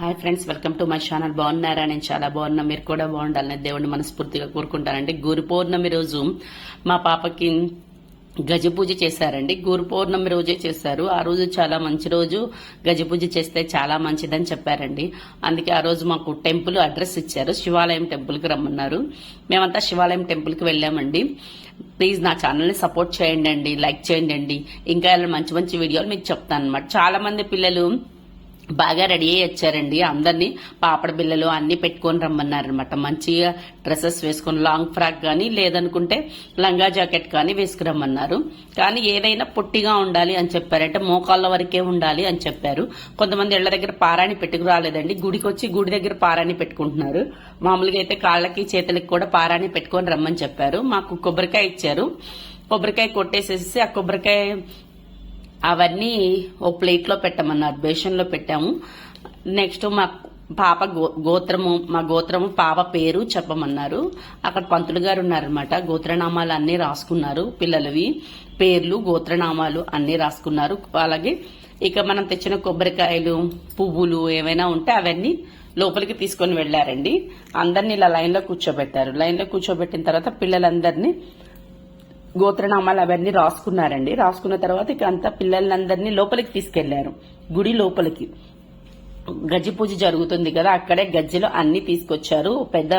Hi friends welcome to my channel బాగున్నారా? నేను చాలా బాగున్నా. మీరు కూడా బాగుండాలని దేవుడిని మనస్ఫూర్తిగా కోరుకుంటానండి. గురు పౌర్ణమి రోజు మా పాపకి గజ పూజ చేశారండి. గురు పౌర్ణమి రోజే చేశారు. ఆ రోజు చాలా మంచి రోజు. గజ పూజ చేస్తే చాలా మంచిదని చెప్పారండి. అందుకే ఆ రోజు మాకు టెంపుల్ అడ్రస్ ఇచ్చారు. శివాలయం టెంపుల్కి రమ్మన్నారు. మేమంతా శివాలయం టెంపుల్కి వెళ్ళామండి. ప్లీజ్ నా ఛానల్ని సపోర్ట్ చేయండి అండి లైక్ చేయండి అండి ఇంకా ఇలా మంచి మంచి వీడియోలు మీకు చెప్తాను అనమాట చాలా మంది పిల్లలు బాగా రెడీ అయ్యి వచ్చారండి. అందరినీ పాపడ బిల్లలు అన్ని పెట్టుకొని రమ్మన్నారనమాట మంచిగా డ్రెస్సెస్ వేసుకొని లాంగ్ ఫ్రాక్ కానీ లేదనుకుంటే లంగా జాకెట్ కానీ వేసుకురమ్మన్నారు. కానీ ఏదైనా పొట్టిగా ఉండాలి అని చెప్పారంటే మోకాళ్ళ వరకే ఉండాలి అని చెప్పారు. కొంతమంది ఇళ్ళ దగ్గర పారాణి పెట్టుకు రాలేదండి. గుడికి వచ్చి గుడి దగ్గర పారాణి పెట్టుకుంటున్నారు. మామూలుగా అయితే కాళ్ళకి చేతులకి కూడా పారాణి పెట్టుకొని రమ్మని చెప్పారు. మాకు కొబ్బరికాయ ఇచ్చారు. కొబ్బరికాయ కొట్టేసేసి ఆ కొబ్బరికాయ అవన్నీ ఓ ప్లేట్లో పెట్టమన్నారు బేషన్లో పెట్టాము. నెక్స్ట్ మా పాప గో- గోత్రము మా గోత్రము పాప పేరు చెప్పమన్నారు. అక్కడ పంతులు గారు ఉన్నారనమాట గోత్రనామాలు అన్నీ రాసుకున్నారు పిల్లలవి. పేర్లు గోత్రనామాలు అన్నీ రాసుకున్నారు. అలాగే ఇక మనం తెచ్చిన కొబ్బరికాయలు పువ్వులు ఏమైనా ఉంటే అవన్నీ లోపలికి తీసుకొని వెళ్ళారండి అందరిని ఇలా లైన్లో కూర్చోబెట్టారు. లైన్లో కూర్చోబెట్టిన తర్వాత పిల్లలందరినీ గోత్రనామాలు అవన్నీ రాసుకున్నారండి. రాసుకున్న తర్వాత ఇక అంతా పిల్లలందరినీ లోపలికి తీసుకెళ్ళారు. గుడి లోపలికి. గజ్జి పూజ జరుగుతుంది కదా అక్కడే గజ్జిలో అన్ని తీసుకొచ్చారు. పెద్ద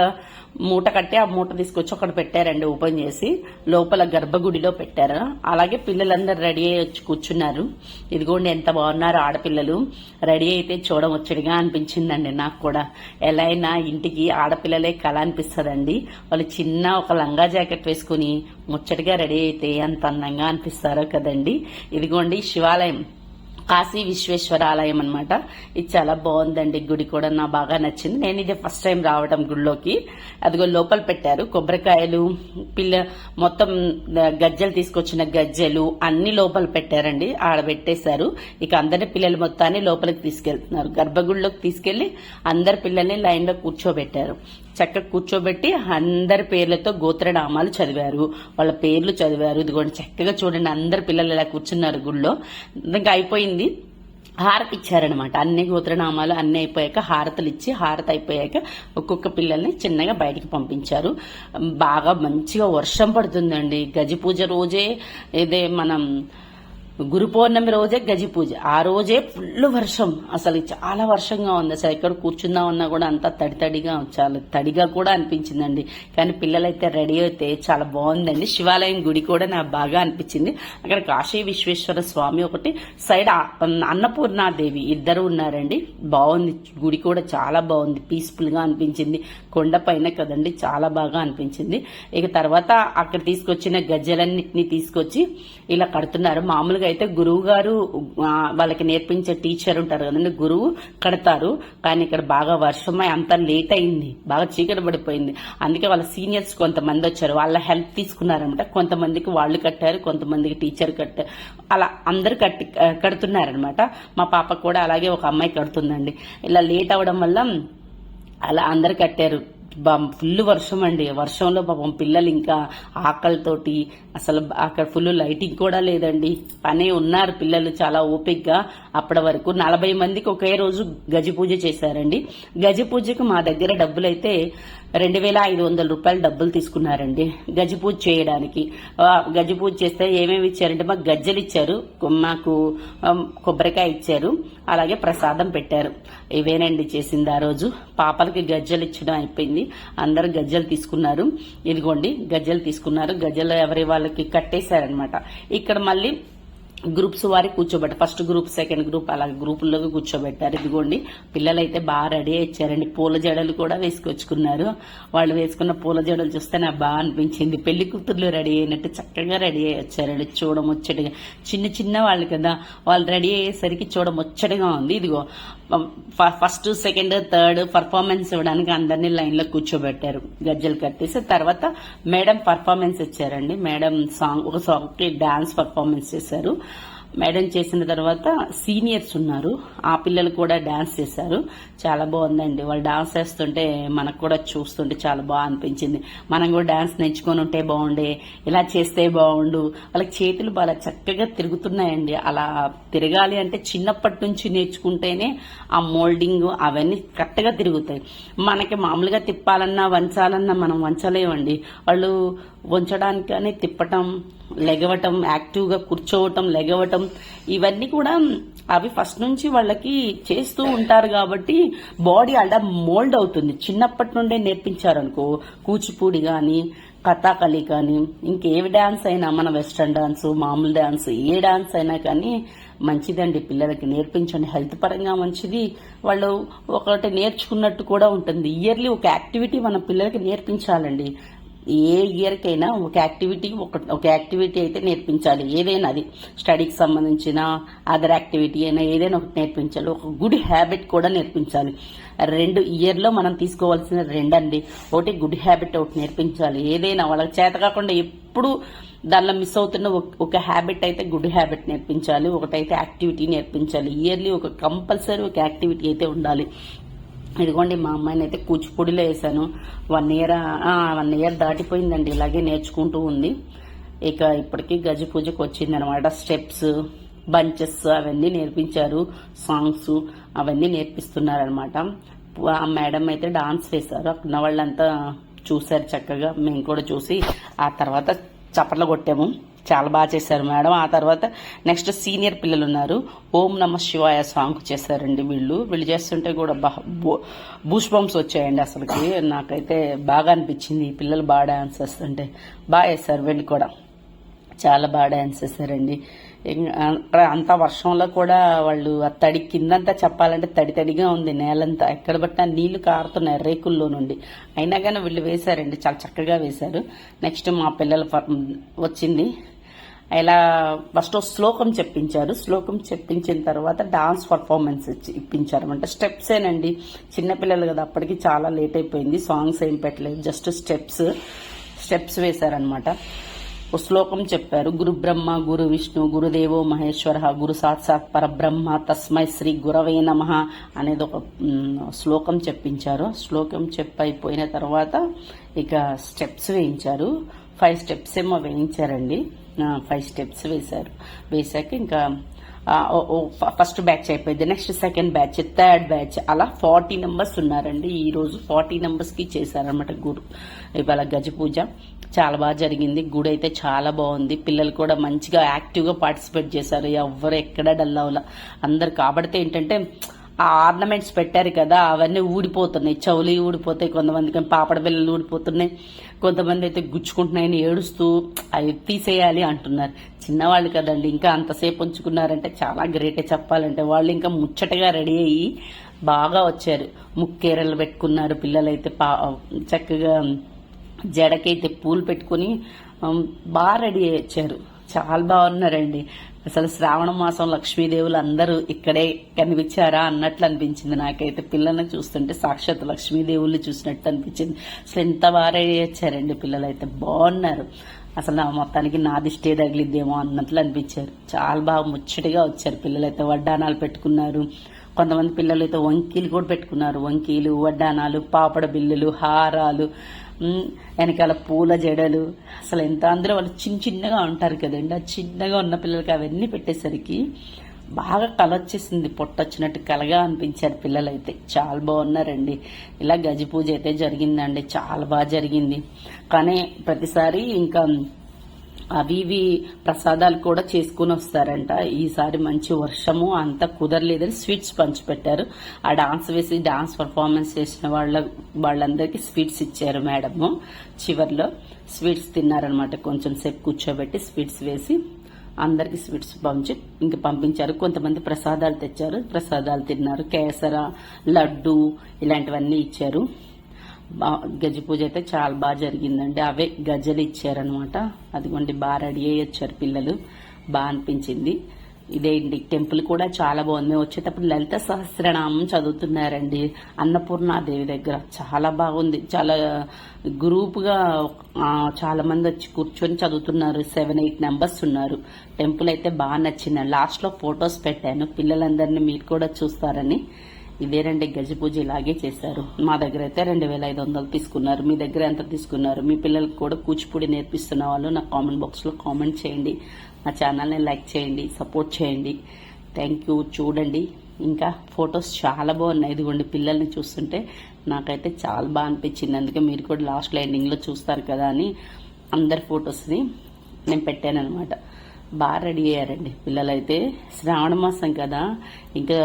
మూట కట్టి ఆ మూట తీసుకొచ్చి అక్కడ పెట్టారండి ఓపెన్ చేసి. లోపల గర్భగుడిలో పెట్టారు. అలాగే పిల్లలందరూ రెడీ అయ్యి వచ్చి కూర్చున్నారు. ఇదిగోండి ఎంత బాగున్నారు ఆడపిల్లలు. రెడీ అయితే చూడవచ్చడిగా అనిపించిందండి నాకు కూడా. ఎలా అయినా ఇంటికి ఆడపిల్లలే కళ అనిపిస్తుందండి. వాళ్ళు చిన్న ఒక లంగా జాకెట్ వేసుకుని ముచ్చటగా రెడీ అయితే ఎంత అందంగా అనిపిస్తారో కదండి. ఇదిగోండి శివాలయం. కాశీ విశ్వేశ్వర ఆలయం అనమాట ఇది చాలా బాగుందండి. గుడి కూడా నా బాగా నచ్చింది. నేను ఇదే ఫస్ట్ టైం రావడం గుడిలోకి అదిగో లోపల పెట్టారు. కొబ్బరికాయలు పిల్ల మొత్తం గజ్జలు తీసుకొచ్చిన గజ్జలు అన్ని లోపల పెట్టారండి. ఆడ పెట్టేశారు. ఇక అందరి పిల్లలు మొత్తాన్ని లోపలికి తీసుకెళ్తున్నారు. గర్భగుడిలోకి తీసుకెళ్ళి అందరి పిల్లల్ని లైన్లో కూర్చోబెట్టారు. చక్కగా కూర్చోబెట్టి అందరి పేర్లతో గోత్రనామాలు చదివారు. వాళ్ళ పేర్లు చదివారు. ఇదిగోండి చక్కగా చూడండి. అందరి పిల్లలు ఇలా కూర్చున్నారు గుళ్ళో. ఇంకా అయిపోయింది. హారతి ఇచ్చారనమాట అన్ని గోత్రనామాలు అన్ని అయిపోయాక హారతలు ఇచ్చి హారతి అయిపోయాక ఒక్కొక్క పిల్లల్ని చిన్నగా బయటికి పంపించారు. బాగా మంచిగా వర్షం పడుతుందండి. గజి పూజ రోజే ఇదే మనం గురు పౌర్ణమి రోజే గజి పూజ. ఆ రోజే ఫుల్ వర్షం. అసలు చాలా వర్షంగా ఉంది. అసలు ఎక్కడ కూర్చుందామన్నా కూడా అంతా తడి తడిగా చాలా తడిగా కూడా అనిపించిందండి. కానీ పిల్లలైతే రెడీ అయితే చాలా బాగుందండి. శివాలయం గుడి కూడా నాకు బాగా అనిపించింది. అక్కడ కాశీ విశ్వేశ్వర స్వామి ఒకటి సైడ్ అన్నపూర్ణాదేవి ఇద్దరు ఉన్నారండి. బాగుంది. గుడి కూడా చాలా బాగుంది. పీస్ఫుల్గా అనిపించింది. కొండ పైన కదండి చాలా బాగా అనిపించింది. ఇక తర్వాత అక్కడ తీసుకొచ్చిన గజ్జలన్నింటినీ తీసుకొచ్చి ఇలా కడుతున్నారు. మామూలుగా అయితే గురువు గారు వాళ్ళకి నేర్పించే టీచర్ ఉంటారు కదండి గురువు కడతారు. కానీ ఇక్కడ బాగా వర్షమై అంత లేట్ అయింది బాగా చీకటి పడిపోయింది. అందుకే వాళ్ళ సీనియర్స్ కొంతమంది వచ్చారు వాళ్ళ హెల్ప్ తీసుకున్నారనమాట కొంతమందికి వాళ్ళు కట్టారు కొంతమందికి టీచర్ కట్టారు అలా అందరు కట్టి కడుతున్నారనమాట మా పాప కూడా అలాగే ఒక అమ్మాయి కడుతుందండి. ఇలా లేట్ అవడం వల్ల అలా అందరు కట్టారు. ఫుల్ వర్షం అండి. వర్షంలో పాపం పిల్లలు ఇంకా ఆకలితోటి అసలు అక్కడ ఫుల్ లైటింగ్ కూడా లేదండి. పనే ఉన్నారు పిల్లలు చాలా ఓపిక్గా అప్పటి వరకు నలభై మందికి ఒకే రోజు గజ పూజ చేశారండి. గజ పూజకు మా దగ్గర డబ్బులైతే రెండు వేల ఐదు వందల రూపాయలు డబ్బులు తీసుకున్నారండి. గజిపూజ చేయడానికి. ఆ, పూజ చేస్తే ఏమేమి ఇచ్చారంటే మాకు గజ్జలు ఇచ్చారు మాకు కొబ్బరికాయ ఇచ్చారు అలాగే ప్రసాదం పెట్టారు. ఇవేనండి చేసింది ఆ రోజు. పాపలకి గజ్జలు ఇచ్చడం అయిపోయింది. అందరు గజ్జలు తీసుకున్నారు. ఇదిగోండి గజ్జలు తీసుకున్నారు. గజ్జలు ఎవరి వాళ్ళకి కట్టేశారనమాట ఇక్కడ మళ్ళీ గ్రూప్స్ వారి కూర్చోబెట్టారు ఫస్ట్ గ్రూప్ సెకండ్ గ్రూప్ అలా గ్రూపుల్లోకి కూర్చోబెట్టారు. ఇదిగోండి పిల్లలు అయితే బాగా రెడీ ఇచ్చారండి పూల జడలు కూడా వేసుకొచ్చుకున్నారు. వాళ్ళు వేసుకున్న పూల జడలు చూస్తే నాకు బాగా అనిపించింది. పెళ్ళి కూతుర్లు రెడీ అయినట్టు చక్కగా రెడీ అయ్యి వచ్చారండి. చూడముచ్చటగా. చిన్న చిన్న వాళ్ళు కదా వాళ్ళు రెడీ అయ్యేసరికి చూడముచ్చటగా ఉంది. ఇదిగో ఫస్ట్ సెకండ్ థర్డ్ పర్ఫార్మెన్స్ ఇవ్వడానికి అందరినీ లైన్లో కూర్చోబెట్టారు. గజ్జలు కట్టేసి తర్వాత మేడం పర్ఫార్మెన్స్ ఇచ్చారండి. మేడం సాంగ్ ఒక సాంగ్ డాన్స్ పర్ఫార్మెన్స్ చేశారు. మేడం చేసిన తర్వాత సీనియర్స్ ఉన్నారు. ఆ పిల్లలు కూడా డాన్స్ చేశారు. చాలా బాగుందండి. వాళ్ళు డాన్స్ చేస్తుంటే మనకు కూడా చూస్తుంటే చాలా బాగా అనిపించింది. మనం కూడా డాన్స్ నేర్చుకొని ఉంటే బాగుండే. ఇలా చేస్తే బాగుండు. వాళ్ళకి చేతులు బాగా చక్కగా తిరుగుతున్నాయండి. అలా తిరగాలి అంటే చిన్నప్పటి నుంచి నేర్చుకుంటేనే ఆ మోల్డింగ్ అవన్నీ కరెక్ట్గా తిరుగుతాయి. మనకి మామూలుగా తిప్పాలన్నా వంచాలన్నా మనం వంచలేమండి. వాళ్ళు వంచడానికి తిప్పటం లెగవటం యాక్టివ్గా కూర్చోవటం లెగవటం ఇవన్నీ కూడా అవి ఫస్ట్ నుంచి వాళ్ళకి చేస్తూ ఉంటారు కాబట్టి బాడీ అలా మోల్డ్ అవుతుంది. చిన్నప్పటి నుండే నేర్పించారనుకో కూచిపూడి కానీ కథాకళి కానీ ఇంకే డాన్స్ అయినా మన వెస్ట్రన్ డాన్స్ మామూలు డాన్స్ ఏ డాన్స్ అయినా కానీ మంచిదండి. పిల్లలకి నేర్పించండి. హెల్త్ పరంగా మంచిది. వాళ్ళు ఒకటి నేర్చుకున్నట్టు కూడా ఉంటుంది. ఇయర్లీ ఒక యాక్టివిటీ మన పిల్లలకి నేర్పించాలండి. ఏ ఇయర్కైనా ఒక యాక్టివిటీ ఒక ఒక యాక్టివిటీ అయితే నేర్పించాలి. ఏదైనా అది స్టడీకి సంబంధించిన అదర్ యాక్టివిటీ అయినా ఏదైనా ఒకటి నేర్పించాలి. ఒక గుడ్ హ్యాబిట్ కూడా నేర్పించాలి. రెండు ఇయర్లో మనం తీసుకోవాల్సిన రెండండి. ఒకటి గుడ్ హ్యాబిట్ ఒకటి నేర్పించాలి. ఏదైనా వాళ్ళకి చేత కాకుండా ఎప్పుడు దానిలో మిస్ అవుతున్న ఒక- ఒక హ్యాబిట్ అయితే గుడ్ హ్యాబిట్ నేర్పించాలి. ఒకటైతే యాక్టివిటీ నేర్పించాలి. ఇయర్లీ ఒక కంపల్సరీ ఒక యాక్టివిటీ అయితే ఉండాలి. ఇదిగోండి మా అమ్మాయిని అయితే కూచిపూడిలో వేసాను వన్ ఇయర్ వన్ ఇయర్ దాటిపోయిందండి. ఇలాగే నేర్చుకుంటూ ఉంది. ఇక ఇప్పటికీ గజ పూజకు వచ్చింది అనమాట స్టెప్స్ బంచెస్ అవన్నీ నేర్పించారు. సాంగ్స్ అవన్నీ నేర్పిస్తున్నారనమాట. ఆ మేడం అయితే డాన్స్ వేశారు. అక్కడ వాళ్ళంతా చూశారు చక్కగా. మేము కూడా చూసి ఆ తర్వాత చప్పట్లు కొట్టాము. చాలా బాగా చేశారు మేడం. ఆ తర్వాత నెక్స్ట్ సీనియర్ పిల్లలు ఉన్నారు. ఓం నమ శివాయ సాంగ్ చేశారండి వీళ్ళు. వీళ్ళు చేస్తుంటే కూడా బూష్ బాంబ్స్ వచ్చాయండి అసలుకి. నాకైతే బాగా అనిపించింది. ఈ పిల్లలు బాగా డాన్స్ చేస్తుంటే. బాగా వేశారు వీళ్ళు కూడా. చాలా బాగా డాన్స్ చేశారండి. అక్కడ వర్షంలో కూడా వాళ్ళు ఆ తడి కిందంతా చెప్పాలంటే తడి తడిగా ఉంది నేలంతా. ఎక్కడ పట్టినా నీళ్ళు కారుతున్నాయి రేకుల్లో నుండి. అయినా కానీ వీళ్ళు వేశారండి చాలా చక్కగా వేశారు. నెక్స్ట్ మా పిల్లల వచ్చింది. ఇలా ఫస్ట్ శ్లోకం చెప్పించారు. శ్లోకం చెప్పించిన తర్వాత డాన్స్ పర్ఫార్మెన్స్ ఇచ్చి- ఇప్పించారు అంటే స్టెప్సేనండి చిన్నపిల్లలు కదా అప్పటికి చాలా లేట్ అయిపోయింది. సాంగ్స్ ఏం పెట్టలేదు జస్ట్ స్టెప్స్ స్టెప్స్ వేశారనమాట శ్లోకం చెప్పారు. గురు బ్రహ్మ గురు విష్ణు గురుదేవో మహేశ్వర గురు సాక్షాత్ పరబ్రహ్మ తస్మై శ్రీ గురవే నమ అనేది ఒక శ్లోకం చెప్పించారు. శ్లోకం చెప్పైపోయిన తర్వాత ఇక స్టెప్స్ వేయించారు. ఫైవ్ స్టెప్స్ ఏమో వేయించారండి. ఫైవ్ స్టెప్స్ వేశారు. వేశాక ఇంకా ఫస్ట్ బ్యాచ్ అయిపోయింది. Next second batch third batch అలా ఫార్టీ నెంబర్స్ ఉన్నారండి. ఈ రోజు ఫార్టీ నెంబర్స్కి చేశారనమాట గురు. ఇవాళ గజ పూజ. చాలా బాగా జరిగింది. గుడి అయితే చాలా బాగుంది. పిల్లలు కూడా మంచిగా యాక్టివ్గా పార్టిసిపేట్ చేశారు. ఎవరు ఎక్కడ డల్ అవ్వాల. అందరు కాబడితే ఏంటంటే ఆ ఆర్నమెంట్స్ పెట్టారు కదా అవన్నీ ఊడిపోతున్నాయి. చౌలి ఊడిపోతాయి కొంతమందికి. పాపడ బిల్లలు ఊడిపోతున్నాయి. కొంతమంది అయితే గుచ్చుకుంటున్నాయని ఏడుస్తూ అవి తీసేయాలి అంటున్నారు. చిన్నవాళ్ళు కదండి ఇంకా అంతసేపు ఉంచుకున్నారంటే చాలా గ్రేటే చెప్పాలంటే. వాళ్ళు ఇంకా ముచ్చటగా రెడీ అయ్యి బాగా వచ్చారు. ముక్కేరలు పెట్టుకున్నారు పిల్లలైతే పా చక్కగా జడకైతే పూలు పెట్టుకుని బాగా రెడీ అయ్యి వచ్చారు. చాలా బాగున్నారండి. అసలు శ్రావణ మాసం లక్ష్మీదేవులు అందరూ ఇక్కడే కనిపించారా అన్నట్లు అనిపించింది నాకైతే. పిల్లల్ని చూస్తుంటే సాక్షాత్ లక్ష్మీదేవుల్ని చూసినట్టు అనిపించింది. అసలు ఎంత బాగా రెడీ వచ్చారండి పిల్లలైతే. బాగున్నారు. అసలు నా మొత్తానికి నాది స్టే తగిలిద్దేమో అన్నట్లు అనిపించారు. చాలా బాగా ముచ్చటగా వచ్చారు. పిల్లలైతే వడ్డానాలు పెట్టుకున్నారు. కొంతమంది పిల్లలు అయితే వంకీలు కూడా పెట్టుకున్నారు. వంకీలు వడ్డానాలు పాపడ బిల్లులు హారాలు వెనకాల పూల జడలు. అసలు ఎంత అందులో వాళ్ళు చిన్న చిన్నగా ఉంటారు కదండి. ఆ చిన్నగా ఉన్న పిల్లలకి అవన్నీ పెట్టేసరికి బాగా కళ వచ్చేసింది పొట్టొచ్చినట్టు కలగా అనిపించారు పిల్లలైతే. చాలా బాగున్నారండి. ఇలా గజ పూజ అయితే జరిగిందండి. చాలా బాగా జరిగింది. కానీ ప్రతిసారి ఇంకా అవి ఇవి ప్రసాదాలు కూడా చేసుకుని వస్తారంట. ఈసారి మంచి వర్షము అంత కుదరలేదని స్వీట్స్ పంచిపెట్టారు. ఆ డాన్స్ వేసి డాన్స్ పర్ఫార్మెన్స్ చేసిన వాళ్ళ వాళ్ళందరికీ స్వీట్స్ ఇచ్చారు మేడము. చివర్లో స్వీట్స్ తిన్నారనమాట. కొంచెం సేపు కూర్చోబెట్టి స్వీట్స్ వేసి అందరికి స్వీట్స్ పంచి ఇంక పంపించారు. కొంతమంది ప్రసాదాలు తెచ్చారు. ప్రసాదాలు తిన్నారు. కేసర లడ్డు ఇలాంటివన్నీ ఇచ్చారు. బా- గజ పూజ అయితే చాలా బాగా జరిగిందండి. అవే గజలు ఇచ్చారనమాట అదిగోండి బాగా రెడీ అయ్యి వచ్చారు పిల్లలు. బాగా అనిపించింది. ఇదేంటి టెంపుల్ కూడా చాలా బాగుంది. వచ్చేటప్పుడు లలిత సహస్రనామం చదువుతున్నారండి. అన్నపూర్ణాదేవి దగ్గర. చాలా బాగుంది. చాలా గ్రూప్గా చాలా మంది వచ్చి కూర్చొని చదువుతున్నారు. సెవెన్ ఎయిట్ మెంబర్స్ ఉన్నారు. టెంపుల్ అయితే బాగా నచ్చింది లాస్ట్లో ఫొటోస్ పెట్టాను. పిల్లలందరినీ మీరు కూడా చూస్తారని. ఇదేనండి గజ పూజ ఇలాగే చేశారు. మా దగ్గర అయితే రెండు వేల ఐదు వందలు తీసుకున్నారు. మీ దగ్గర ఎంత తీసుకున్నారు? మీ పిల్లలకు కూడా కూచిపూడి నేర్పిస్తున్న వాళ్ళు నా కామెంట్ బాక్స్లో కామెంట్ చేయండి. నా ఛానల్ని లైక్ చేయండి సపోర్ట్ చేయండి. థ్యాంక్ యూ చూడండి. ఇంకా ఫొటోస్ చాలా బాగున్నాయి. ఇదిగోండి పిల్లల్ని చూస్తుంటే నాకైతే చాలా బాగా అనిపించింది. అందుకే మీరు కూడా లాస్ట్ ఎండింగ్లో చూస్తారు కదా అని అందరి ఫొటోస్ని నేను పెట్టాను అనమాట బాగా రెడీ అయ్యారండి పిల్లలైతే. శ్రావణ మాసం కదా. ఇంకా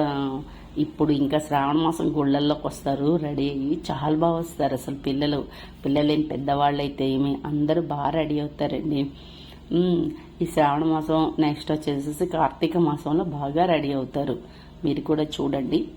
ఇప్పుడు ఇంకా శ్రావణ మాసం గుళ్ళల్లోకి వస్తారు రెడీ అయ్యి చాలా బాగా వస్తారు. అసలు పిల్లలు పిల్లలేం పెద్దవాళ్ళు అయితే ఏమి అందరూ బాగా రెడీ అవుతారండి. ఈ శ్రావణ మాసం నెక్స్ట్ వచ్చేసేసి కార్తీక మాసంలో బాగా రెడీ అవుతారు. మీరు కూడా చూడండి.